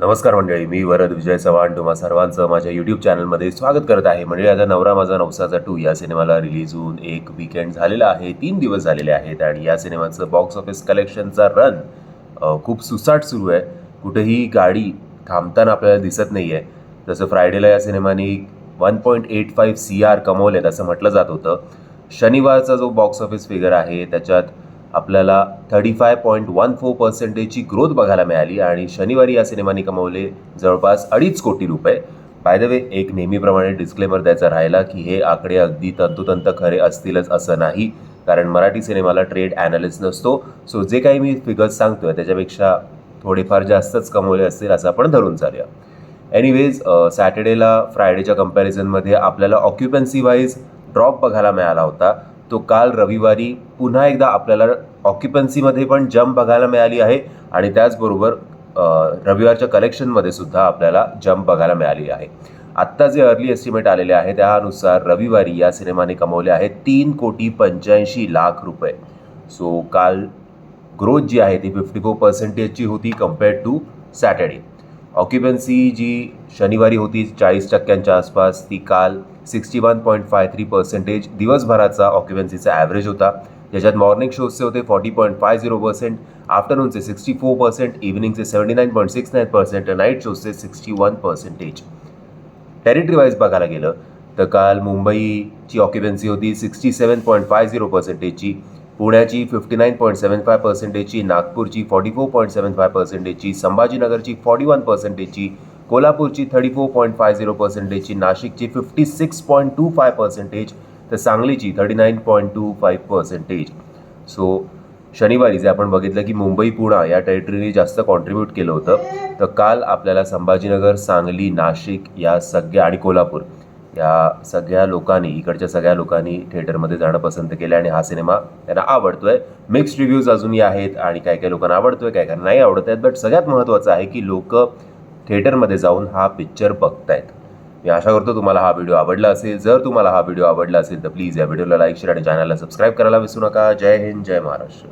नमस्कार मंडळी मी वरद विजय चव्हाण. तुम्हा सर्वांचं माझ्या यूट्यूब चॅनलमध्ये स्वागत करत आहे. मंडळी आता नवरा माझा नवसाचा टू या सिनेमाला रिलीज होऊन एक वीकेंड झालेला आहे. तीन दिवस झालेले आहेत आणि या सिनेमाचं बॉक्स ऑफिस कलेक्शनचा रन खूप सुसाट सुरू आहे. कुठेही गाडी थांबताना आपल्याला दिसत नाही आहे जसं फ्रायडेला या सिनेमाने one point eight five C R कमवलेत असं म्हटलं जात होतं. शनिवारचा जो बॉक्स ऑफिस फिगर आहे त्याच्यात आपल्याला thirty five point one four पर्सेंटेजची growth बघायला मिळाली आणि शनिवारी या सिनेमाने कमवले जवळपास अडीच कोटी रुपये. बाय द वे एक नेहमीप्रमाणे डिस्क्लेमर द्यायचा राहिला की हे आकडे अगदी तंतोतंत खरे असतीलच असं नाही कारण मराठी सिनेमाला ट्रेड ॲनालिस्ट नसतो. सो जे काही मी फिगर्स सांगतोय त्याच्यापेक्षा थोडेफार जास्तच कमवले असतील असं आपण धरून चालूया. एनिवेज सॅटर्डेला फ्रायडेच्या कम्पॅरिझनमध्ये आपल्याला ऑक्युपन्सी वाईज ड्रॉप बघायला मिळाला होता. तो काल रविवारी पुन्हा एकदा आपल्याला ऑक्युपन्सीमध्ये पण जंप बघायला मिळाली आहे आणि त्याचबरोबर रविवारच्या कलेक्शनमध्ये सुद्धा आपल्याला जंप बघायला मिळाली आहे. आत्ता जे अर्ली एस्टिमेट आलेले आहे त्यानुसार रविवारी या सिनेमाने कमवले आहे तीन कोटी पंच्याऐंशी लाख रुपये. सो काल ग्रोथ जी आहे ती फिफ्टी फोर पर्सेंटेजची होती कम्पेअर्ड टू सॅटर्डे ऑक्युपन्सी जी शनिवारी होती चाळीस टक्क्यांच्या आसपास ती काल sixty one point five three percentage दिवसभराचा ऑक्युपन्सीचा ॲव्हरेज होता. ज्याच्यात मॉर्निंग शोजचे होते forty point five zero percent आफ्टरनूनचे sixty four percent इव्हिनिंगचे seventy nine point six nine percent night शोजचे sixty one percentage territory wise बघायला गेलं तर काल मुंबईची ऑक्युपन्सी होती sixty seven point five zero पर्सेंटेजची पुण्याची fifty nine point seven five पर्सेंटेजची नागपूरची forty four point seven five पर्सेंटेजची संभाजीनगरची forty one पर्सेंटेजची कोल्हापूरची thirty four point five zero पर्सेंटेजची नाशिकची fifty six point two five percentage तर सांगलीची thirty nine point two five percentage so शनिवारी जे आपण बघितलं की मुंबई पुणा या टेरिटरीने जास्त कॉन्ट्रीब्यूट केलं होतं. तर काल आपल्याला संभाजीनगर सांगली नाशिक या सगळ्या आणि कोल्हापूर या सगळ्या लोकांनी इकडच्या सगळ्या लोकांनी थिएटरमध्ये जाणं पसंत केलं आणि हा सिनेमा त्यांना आवडतोय. मिक्स्ड रिव्ह्यूज अजूनही आहेत आणि काही काही लोकांना आवडतोय काही काही नाही आवडत आहेत. बट सगळ्यात महत्त्वाचं आहे की लोक थिएटरमध्ये जाऊन हा पिक्चर बघतायत. मी आशा करतो तुम्हाला हा व्हिडिओ आवडला असेल. जर तुम्हाला हा व्हिडिओ आवडला असेल तर प्लीज या व्हिडिओला लाईक शेअर आणि चॅनलला सबस्क्राईब करायला विसरू नका. जय हिंद जय महाराष्ट्र.